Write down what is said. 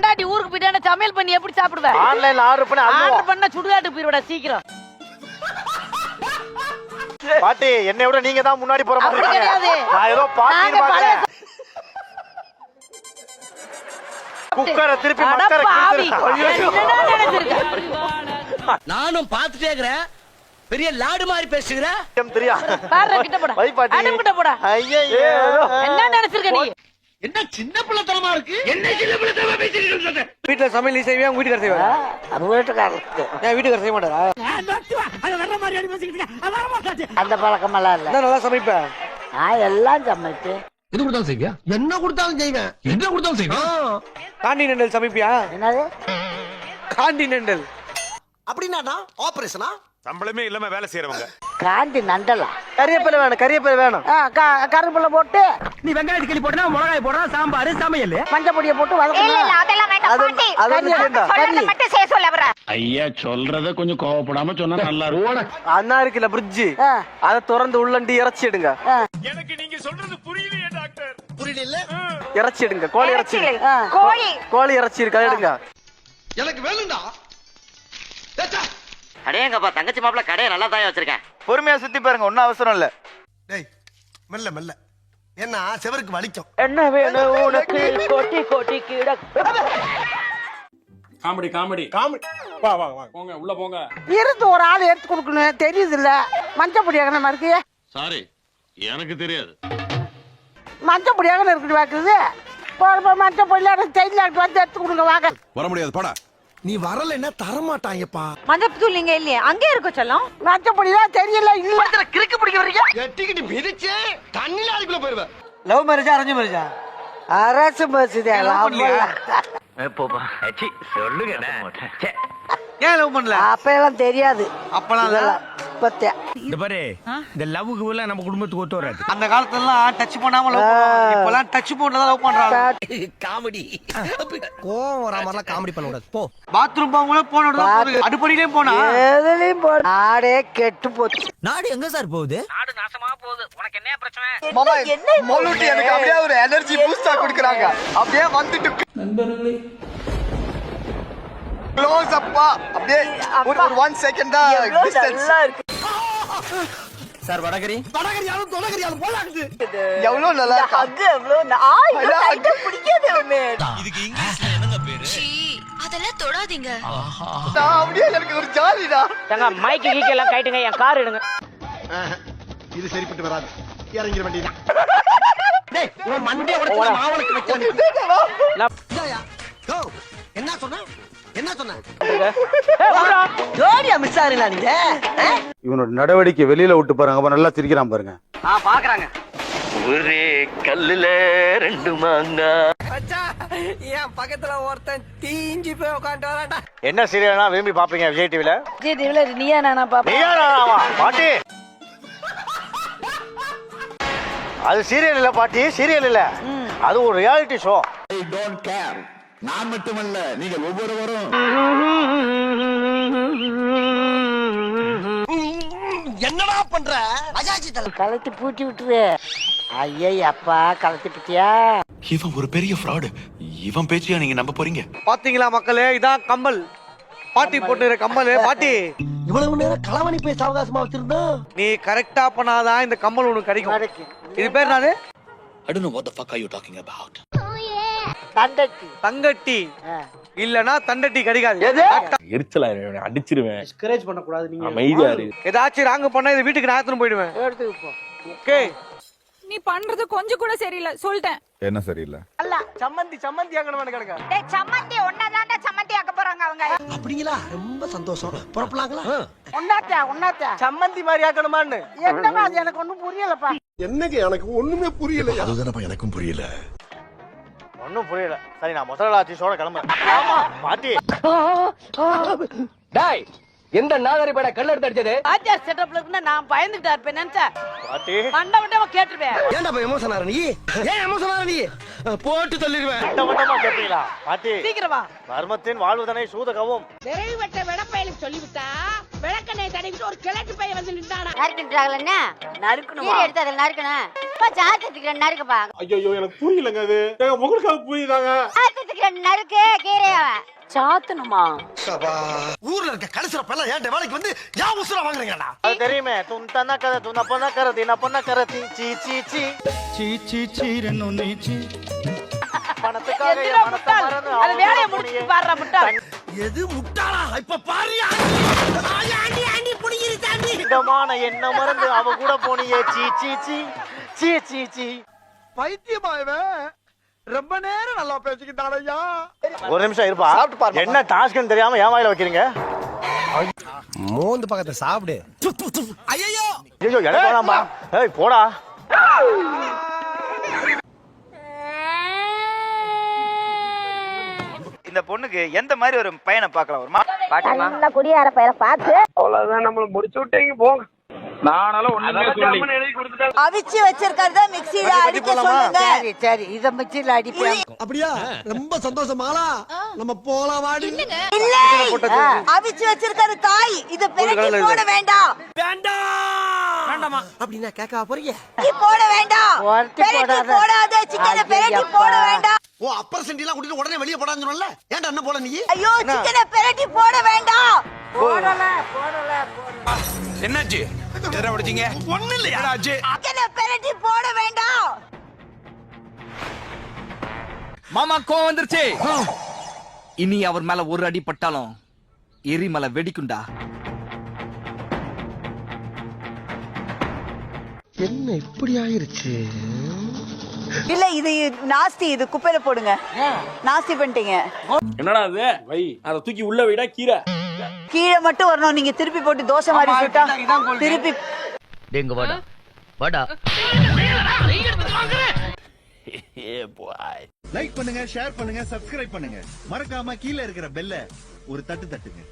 பொண்டாட்டி ஊருக்கு போயிட்டா சமையல் பண்ணி எப்படி சாப்பிடுவேன் ஆன்லைன்ல ஆர்டர் பண்ணி. ஆர்டர் பண்ண சுடுகாட்டு போயிருவடா சீக்கிரம் பாட்டி என்னை விட நீங்க தான் முன்னாடி போற மாதிரி இருக்கீங்க. நான் ஏதோ பழைய பாக்குறேன் குக்கரை திருப்பி மக்கரை பாவி. கிழிச்சிரு. ஐயோ. என்னடா நினைச்சிருக்க? நானும் பார்த்துட்டே இருக்கிறேன் பெரிய லாடு மாதிரி பேசுகிறேன் தெரியா பாரு, கிட்ட போடா. வை பாட்டி அடம் கிட்ட போடா. ஐயையோ. என்ன என்ன சின்ன பிள்ளைத்தனமா இருக்கு? என்ன சின்ன பிள்ளைத்தனமா பேசிட்டு வீட்டுல சமையல் நீ செய்வியா? உங்க வீட்டுக்கார செய்வாரா? அது வீட்டுக்காரருக்கு. ஏன் வீட்டுக்கார செய்ய மாட்டாரா? அந்த பழக்கமெல்லாம் இல்ல. நான் நல்லா சமைப்பேன். நான் எல்லாம் சமைப்பேன் எது கொடுத்தாலும் செய்வியா? என்ன கொடுத்தாலும் செய்வேன். என்ன கொடுத்தாலும் செய்வேன் காண்டினென்டல் சமைப்பியா? என்னது? காண்டினென்டல் அப்படின்னா ஆபரேஷனா சம்பளமே இல்லாம வேலை செய்யறவங்க காந்தி நண்டலா? கறியப்பலை வேணும் கறியப்பலை வேணும். கரும்புல போட்டு நீ வெங்காயத்து கிளி போட்டா மிளகாய் போடுறா சாம்பார் சமையல். மஞ்சள் பொடியை போட்டு வதக்கணும். ஐயா சொல்றத கொஞ்சம் கோவப்படாம சொன்னா நல்லா இருக்கும். அண்ணா இருக்குல்ல பிரிட்ஜ். அதை திறந்து உள்ளண்டி இறைச்சி எடுங்க. எனக்கு நீங்க சொல்றது புரியலையே டாக்டர். புரியல. இறைச்சி எடுங்க கோழி இறைச்சி. கோழி. கோழி இறைச்சி இருக்கு எடுங்க. எனக்கு வேணும்டா. அடேங்கப்பா தங்கச்சி மாப்பிள்ள கடையை நல்லா தான் வச்சிருக்கேன். பொறுமையா சுத்தி பாருங்க ஒன்னும் அவசரம் இல்ல. டேய் மெல்ல மெல்ல. ஏன்னா செவருக்கு வலிக்கும். என்ன வேணும் உனக்கு? கொட்டி கொட்டி கிட காமெடி காமெடி. காமெடி. வா வா வா. போங்க உள்ள போங்க. இருந்து ஒரு ஆள் எடுத்து கொடுக்கணும் தெரியுது இல்ல மஞ்சள் பொடி எங்கன இருக்கு சாரி எனக்கு தெரியாது. மஞ்சள் பொடி எங்கன இருக்குது பாக்குறது போறப்ப மஞ்சள் பொடியில வந்து எடுத்து கொடுங்க வாங்க. வர முடியாது போடா. நீ வரலைன்னா தரமாட்டாங்கப்பா. மஞ்சள் நீங்க இல்லையே அங்கே இருக்க சொல்லும்? பொடிலாம் தெரியல இல்ல. கிறுக்கு பிடிக்க வரீங்க எட்டிக்கிட்டு மிதிச்சு தண்ணில அதுக்குள்ள போயிருவேன் லவ் மேரேஜா அரேஞ்ச் மேரேஜா அரசு பஸ் சொல்லுங்க ஏன் லவ் பண்ணல? அப்ப எல்லாம் தெரியாது. அப்பலாம் இல்ல? இப்பத்தே இந்த பாரு இந்த லவ்வுக்கு எல்லாம் நம்ம குடும்பத்துக்கு ஒத்து வராது. அந்த காலத்துல எல்லாம் டச் பண்ணாம லவ் இப்பெல்லாம் டச் பண்ணி தான் லவ் பண்றாங்க. காமெடி. கோவம் வரா மாதிரிலாம் காமெடி பண்ண கூடாது. போ. பாத்ரூம் போகும்போது போன அடுப்படியிலே போனா? எதுலயும் போ நாடே கெட்டு போச்சு நாடு எங்க சார் போகுது? நாடு நாசமா போகுது. உனக்கு என்ன பிரச்சனை? மாமா மொழுட்டி எனக்கு அப்படியே ஒரு எனர்ஜி பூஸ்டா கொடுக்குறாங்க. அப்படியே வந்துட்டு க்ளோஸ் அப்பா அப்படியே ஒரு ஒரு ஒன் செகண்ட் தான் டிஸ்டன்ஸ் சார் வடகரி. தொடகரியாலும் தொடகரியாலும் போலாக்குது. எவ்வளவு நல்லா இருக்கா? இதுக்கு இங்கிலீஷ்ல என்னங்க பேரு? அதெல்லாம் தொடாதீங்க. நான் அப்படியே எனக்கு ஒரு ஜாலிடா மைக்கு கீக்கு எல்லாம் கைட்டுங்க என் கார் எடுங்க. இது சரிப்பட்டு வராது. இறங்கிட வேண்டியதான் உன் மண்டே உடைச்சு மாவளுக்கு கோ என்ன சொன்ன? என்ன சொன்ன? இவனோட நடவடிக்கை வெளியில விட்டு பாருங்க. அப்ப நல்லா சிரிக்கிறான் பாருங்க. ஆ பாக்குறாங்க. ஒரே கல்லுல ரெண்டு மாங்கா. என் பக்கத்துல ஒருத்தன் தீஞ்சு போய் உட்காந்து வரான்டா. என்ன சீரியல்னா விரும்பி பாப்பீங்க விஜய் டிவில விஜய் டிவில நீயா நானா பாப்பா நீயா நானாவா? பாட்டி. அது சீரியல் இல்ல பாட்டி சீரியல் இல்ல. அது ஒரு ரியாலிட்டி ஷோ நான் மட்டுமல்ல நீங்க ஒவ்வொருவரும். என்னடா பண்ற? அஜாச்சி தலை. கலத்தி பூட்டி விட்டுரு. ஐயே அப்பா கலத்தி பிட்டியா? இவன் ஒரு பெரிய ஃப்ராடு இவன் பேச்சையா நீங்க நம்ப போறீங்க? பாத்தீங்களா மக்களே இதான் கம்மல். பாட்டி போட்டுற கம்மல் பாட்டி. இவ்வளவு நேரம் களவணி பேச அவகாசமா வச்சிருந்தா நீ கரெக்டா பண்ணாதான் இந்த கம்மல் உனக்கு கிடைக்கும். இது பேர் நானு I don't know what the fuck are you talking about. தண்டட்டி. தங்கட்டி. இல்லனா தண்டட்டி கிடைக்காது எரிச்சலா அடிச்சிருவேன். டிஸ்கரேஜ் பண்ண கூடாது நீங்க. அமைதியா இரு. ஏதாச்சும் ராங்க பண்ணா இது வீட்டுக்கு நான் எடுத்துன்னு போயிடுவேன். எடுத்துக்கு போ. ஓகே. நீ பண்றது கொஞ்சம் கூட சரியில்லை. சொல்லிட்டேன். என்ன சரியில்லை? சம்மந்தி சம்மந்தி ஆகணும் கிடக்க டேய் சம்மந்தி ஒன்னதாண்டா சம்மந்தி ஆக்க போறாங்க அவங்க. அப்படிங்களா? ரொம்ப சந்தோஷம். புறப்படலாங்களா உன்னாத்தா உன்னாத்தா சம்மந்தி மாதிரி ஆக்கணுமான்னு. என்னமா அது? எனக்கு ஒண்ணும் புரியலப்பா. என்னங்க எனக்கு ஒண்ணுமே புரியல அதுதானப்பா எனக்கும் புரியல. ஒன்னும் புரியல. சரி நான் முதலாளி ஷோட கிளம்புறேன். ஆமா. பாட்டி. டாய் எந்த நாகரி பட கல்ல எடுத்து அடிச்சது? ஆச்சார் செட்டப்ல இருந்தா நான் பயந்துட்டா இருப்பேன் நினைச்சா? பாட்டி. மண்ட மண்டமா கேட்டுருவேன் ஏன்டா போய் எமோஷன் ஆற நீ? ஏன் எமோஷன் ஆற நீ? போட்டு தள்ளிடுவேன். மட்ட மட்டமா கேட்பீங்களா பாட்டி. சீக்கிரமா. மர்மத்தின் வாழ்வுதனை சூதகவும். விரைவு வெட்ட விடப்பயலுக்கு சொல்லிவிட்டா? விளக்கெண்ணெய் தடவிட்டு ஒரு கிழக்கு பையன் வந்து நின்றானா? நறுக்கின்றாங்களே நறுக்கணும்? எடுத்து அதில் நறுக்கணும். சாத்தத்துக்கு நறுக்குப்பா ஐயோ எனக்கு புரியலங்க அது. உங்களுக்கு அது புரியுதாங்க? சாத்தத்துக்கு நறுக்கு கீரைய சாத்தணுமா? ஊர்ல இருக்க கடைசில பல்ல ஏன் வேலைக்கு வந்து யா உசுரா அது தெரியுமே. துன பொண்ண கர தின பொண்ண கர தி சீ சீ சீ. சீ சீ சீரன்னு நீச்சி பணத்துக்காக மனசை மறந்து அது வேலையை முடிச்சு. பாடுற முட்டாள். எது முட்டாளா? இப்ப பாரியா. ஆண்டி ஆண்டி புடிங்கிரு தாண்டி இடமான என்ன மறந்து அவ கூட போனியே. சீ சீ சீ. சீ சீ சீ. பைத்தியமா இவன் ரொம்ப நேரம் நல்லா பேசிக்கிட்டாடையா ஒரு நிமிஷம் இருப்பா. என்ன டாஸ்க்னு தெரியாம ஏன் வாயில வைக்கிறீங்க? மோந்து பக்கத்தை சாப்பிடு. ஐயோ ஐயோ எனக்கு போடா. இந்த பொண்ணுக்கு எந்த மாதிரி ஒரு பையனை பார்க்கலாம்? ஒரு மா- நல்ல குடியார பயிர பார்த்து. நானால ஒண்ணுமே சொல்லி. அவிச்சு வச்சிருக்கிறத மிக்ஸில அடிக்க சொல்லுங்க. சரி சரி இத மிச்சில அடிப்பேன் அப்படியா? ரொம்ப சந்தோஷமாலா நம்ம போலாம் வாடி. இல்ல. அவிச்சு வச்சிருக்கிற காய் இத பிரட்டி போட வேண்டாம். வேண்டாமா. அப்படின்னா கேட்க போறீங்க? போட வேண்டாம். போடாத. சிக்கனை. போட வேண்டாம். ஓ அப்பர் சென்டிலாம் கூட்டிட்டு உடனே வெளியே போடான்னு சொன்னல ஏன்டா என்ன போல நீ? ஐயோ சிக்கனை பிரட்டி போட வேண்டாம். போடல போடல போடல. என்னாச்சு? எதிரா படிச்சீங்க ஒண்ணு இல்லையா? ஆச்சு? சிக்கனை பிரட்டி போட வேண்டாம். மாமா கோவம் வந்துருச்சு. இனி அவர் மேல ஒரு அடி பட்டாலும் எரிமலை வெடிக்குண்டா என்ன இப்படி ஆயிருச்சு? இல்ல இது நாஸ்தி இது குப்பையில போடுங்க. நாஸ்தி பண்ணிட்டீங்க. என்னடா அது? வை. அத தூக்கி உள்ள வைடா கீரை. கீழே மட்டும் வரணும். நீங்க திருப்பி போட்டு தோசை மாதிரி சுட்டா திருப்பி டேங்க வாடா. வாடா. லைக் பண்ணுங்க ஷேர் பண்ணுங்க சப்ஸ்கிரைப் பண்ணுங்க. மறக்காம கீழே இருக்கிற பெல்ல ஒரு தட்டு தட்டுங்க.